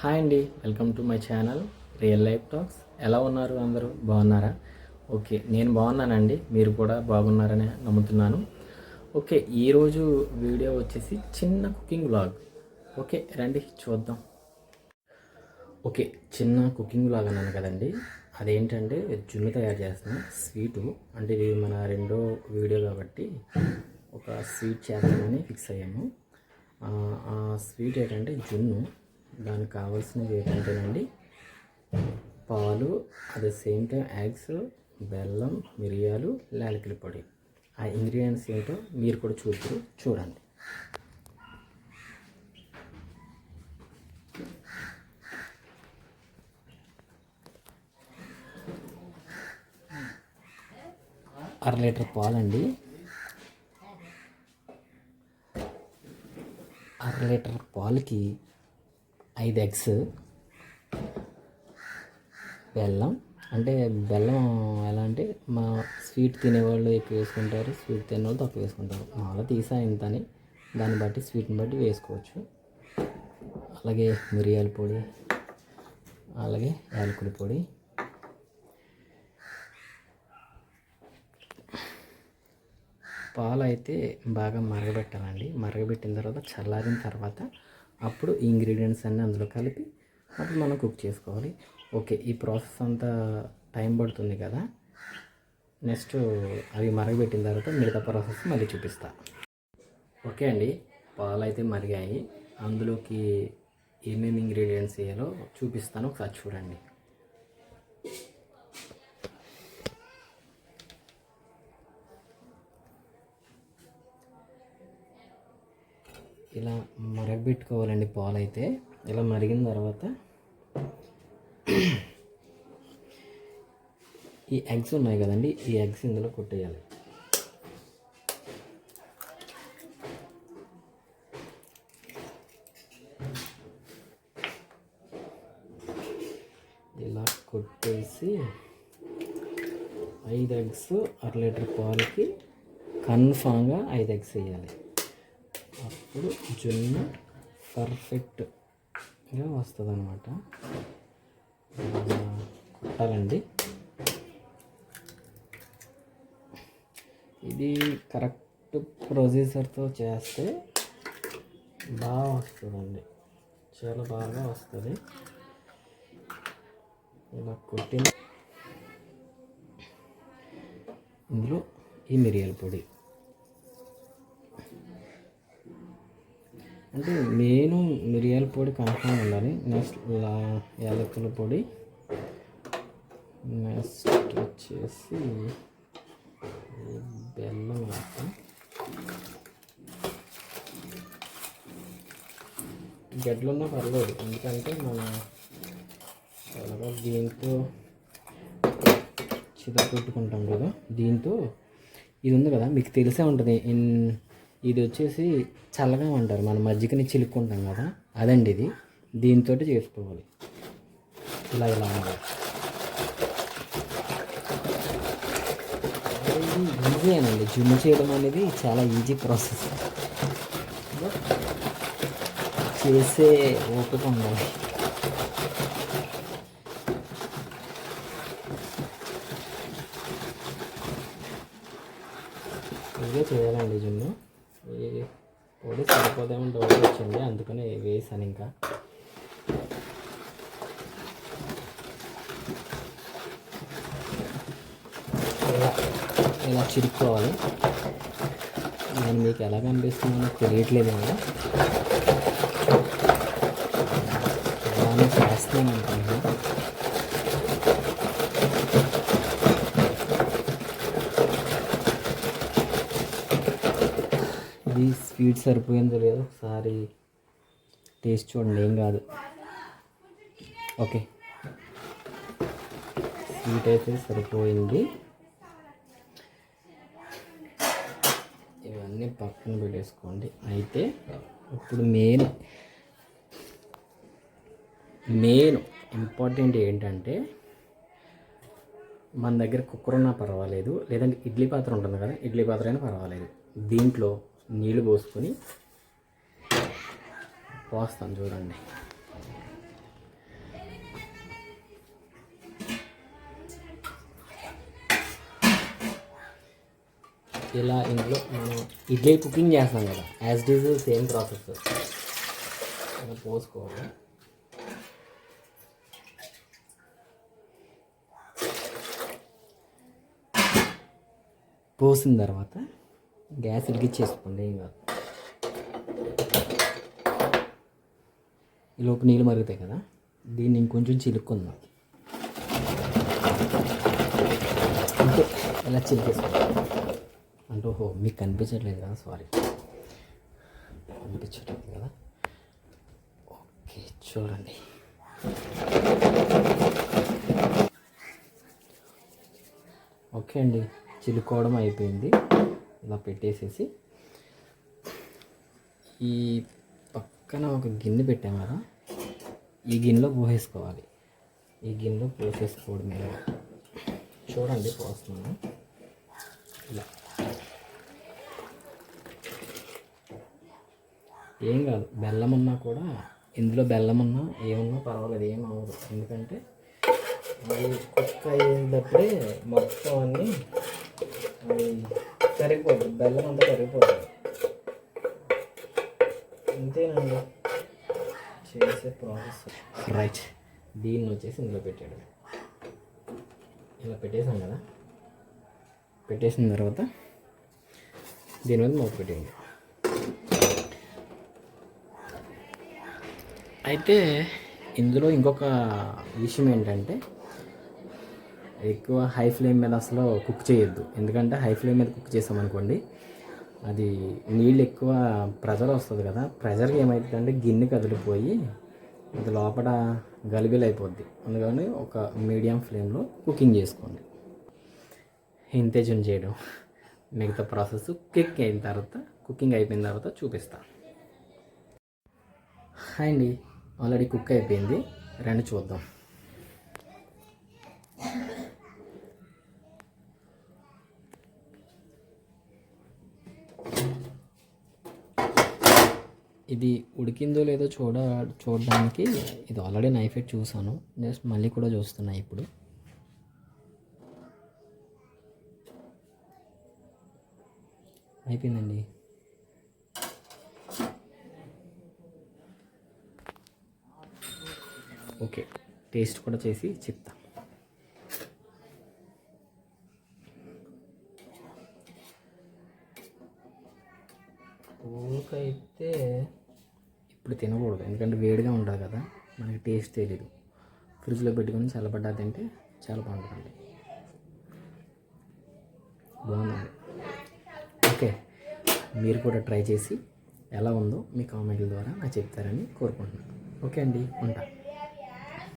Hi అండి welcome to my channel real life talks. ఎలా ఉన్నారు అందరూ? బాగున్నారా? ఓకే నేను బాగున్నానండి మీరు కూడా బాగున్నారని నమ్ముతున్నాను. ఓకే ఈరోజు వీడియో వచ్చేసి చిన్న కుకింగ్ వ్లాగ్. ఓకే రండి చూద్దాం. ఓకే చిన్న కుకింగ్ వ్లాగ్ అన్నాను కదండి. అదేంటంటే జున్ను తయారు చేస్తాను స్వీటు. అంటే ఇది మన రెండో వీడియో కాబట్టి ఒక స్వీట్ చేద్దామని ఫిక్స్ అయ్యాము ఆ స్వీట్ ఏంటంటే జున్ను. దానికి కావాల్సినవి ఏంటంటేనండి పాలు at the same time eggs బెల్లం మిరియాలు లాలికల పొడి. ఆ ఇంగ్రీడియంట్స్ ఏంటో మీరు కూడా చూద్దరు చూడండి. అర లీటర్ పాలండి. అర లీటర్ పాలకి ఐదు ఎగ్స్. బెల్లం. అంటే బెల్లం ఎలా అంటే మా స్వీట్ తినేవాళ్ళు ఎక్కువ వేసుకుంటారు స్వీట్ తినేవాళ్ళు తక్కువ వేసుకుంటారు. మామూలుగా తీసా ఇంతని. దాన్ని బట్టి స్వీట్ని బట్టి వేసుకోవచ్చు. అలాగే మిరియాల పొడి అలాగే యాలకుడి పొడి. పాలు అయితే బాగా మరగబెట్టాలండి. మరగబెట్టిన తర్వాత చల్లారిన తర్వాత అప్పుడు ఈ ఇంగ్రీడియంట్స్ అన్నీ అందులో కలిపి అప్పుడు మనం కుక్ చేసుకోవాలి. ఓకే ఈ ప్రాసెస్ అంతా టైం పడుతుంది కదా. నెక్స్ట్ అవి మరగబెట్టిన తర్వాత మిగతా ప్రాసెస్ మళ్ళీ చూపిస్తా. ఓకే అండి పాలు అయితే మరిగాయి. అందులోకి ఏమేమి ఇంగ్రీడియంట్స్ వేయాలో చూపిస్తాను. ఒకసారి చూడండి. ఇలా మరగబెట్టుకోవాలండి పాలు అయితే ఇలా మరిగిన తర్వాత ఈ ఎగ్స్ ఉన్నాయి కదండి ఈ ఎగ్స్ ఇందులో కొట్టేయాలి. ఇలా కొట్టేసి ఐదు ఎగ్స్ అర లీటర్ పాలకి కన్ఫామ్గా ఐదు ఎగ్స్ వేయాలి. అప్పుడు జున్ను పర్ఫెక్ట్గా వస్తుంది అనమాట కొట్టాలండి. ఇది కరెక్ట్ ప్రొసీజర్తో చేస్తే బాగా వస్తుందండి. చాలా బాగా వస్తుంది. ఇలా కొట్టిన ఇందులో ఈ మిరియాల పొడి. అంటే మెయిన్ మిరియాల పొడి కన్ఫామ్ ఉండాలి. నెక్స్ట్ యాలకుల పొడి. నెక్స్ట్ వచ్చేసి బెల్లం వేస్తాం గడ్డలున్నా పర్లేదు ఎందుకంటే మన చాలా దీంతో చిదగొట్టుకుంటాం కదా. దీంతో ఇది ఉంది కదా మీకు తెలిసే ఉంటుంది. ఇన్ ఇది వచ్చేసి చల్లగా అంటారు మన మజ్జిగని చిలుక్కుంటాం కదా అదండి ఇది. దీంతో చేసుకోవాలి. ఇలా ఇలా ఉండాలి. ఈజీ అనండి. జిమ్ చేయడం అనేది చాలా ఈజీ ప్రాసెస్ చేసే ఓపిక ఉండాలి. ఇదే చేయాలండి జిమ్ ఈ పొడి సరిపోదేమో డౌట్ వచ్చింది అందుకని వేసాను ఇంకా. ఇలా ఇలా చిరుక్కోవాలి? నేను మీకు ఎలా కనిపిస్తుందో తెలియట్లేదేమో అలానే చేస్తాను అనుకుంటున్నాను ఇది స్వీట్ సరిపోయిందో లేదో ఒకసారి టేస్ట్ చూడండి ఏం కాదు. ఓకే. స్వీట్ అయితే సరిపోయింది. ఇవన్నీ పక్కన పెట్టేసుకోండి. అయితే ఇప్పుడు మెయిన్ మెయిన్ ఇంపార్టెంట్ ఏంటంటే మన దగ్గర కుక్కర్ ఉన్నా పర్వాలేదు లేదంటే ఇడ్లీ పాత్ర ఉంటుంది కదా ఇడ్లీ పాత్ర అయినా పర్వాలేదు. దీంట్లో నీళ్ళు పోసుకొని పోస్తాను చూడండి. ఇలా ఇందులో మనం ఇడ్లీ కుకింగ్ చేస్తాం కదా as it is same process పోసుకోవాలి. పోసిన తర్వాత గ్యాస్ ఇరిగిచ్చేసుకోండి ఏం కాదు ఈ లోపు నీళ్ళు మరుగుతాయి కదా? దీన్ని ఇంకొంచెం చిలుక్కుందాం. అంతే ఇలా చిలికేసుకుందాం అంటే ఓహో మీకు కనిపించట్లేదు కదా? సారీ కనిపించట్లేదు కదా? ఓకే చూడండి. ఓకే అండి చిలుకోవడం అయిపోయింది. ఇలా పెట్టేసేసి ఈ పక్కన ఒక గిన్నె పెట్టాం కదా ఈ గిన్నెలో పోసేసుకోవాలి. ఈ గిన్నెలో పోసేసుకోవడమే చూడండి పోస్తున్నాను. ఇలా. ఏం కాదు బెల్లం ఉన్నా కూడా ఇందులో బెల్లం ఉన్నా ఏమున్నా పర్వాలేదు ఏం అవ్వదు. ఎందుకంటే అది అయ్యేటప్పుడే మొత్తం అన్నీ కరిగిపోతుంది బెల్లం అంతా కరిగిపోతుంది అంతేనండి చేసే ప్రాసెస్. రైట్. దీన్ని వచ్చేసి ఇందులో పెట్టాడు. ఇలా పెట్టేసాం కదా. పెట్టేసిన తర్వాత దీని మీద మూత పెట్టేయండి. అయితే ఇందులో ఇంకొక విషయం ఏంటంటే ఎక్కువ హై ఫ్లేమ్ మీద అసలు కుక్ చేయొద్దు. ఎందుకంటే హై ఫ్లేమ్ మీద కుక్ చేసామనుకోండి అది నీళ్ళు ఎక్కువ ప్రెజర్ వస్తుంది కదా ప్రెజర్కి ఏమవుతుందంటే గిన్నె కదిలిపోయి అది లోపల గలిబిలి అయిపోద్ది అందుకని ఒక మీడియం ఫ్లేమ్లో కుకింగ్ చేసుకోండి. ఇంతే జున్ చేయడం. మిగతా ప్రాసెస్ కుక్ అయిన తర్వాత కుకింగ్ అయిపోయిన తర్వాత చూపిస్తాను హాయ్ అండి ఆల్రెడీ కుక్ అయిపోయింది. రండి చూద్దాం. ఇది ఉడికిందో లేదో చూడ చూడడానికి ఇది ఆల్రెడీ నైఫ్ ఎట్ చూసాను. జస్ట్ మళ్ళీ కూడా చూస్తున్నా ఇప్పుడు. అయిపోయిందండి. ఓకే టేస్ట్ కూడా చేసి చెప్తా. అయితే ఇప్పుడు తినకూడదు. ఎందుకంటే వేడిగా ఉంటుంది కదా. మనకి టేస్ట్ తెలియదు ఫ్రిడ్జ్లో పెట్టుకొని చల్లబడ్డా తింటే చాలా బాగుంటుంది. బాగుందండి. ఓకే. మీరు కూడా ట్రై చేసి ఎలా ఉందో మీ కామెంట్ల ద్వారా నాకు చెప్తారని కోరుకుంటున్నాను. ఓకే అండి. ఉంటా.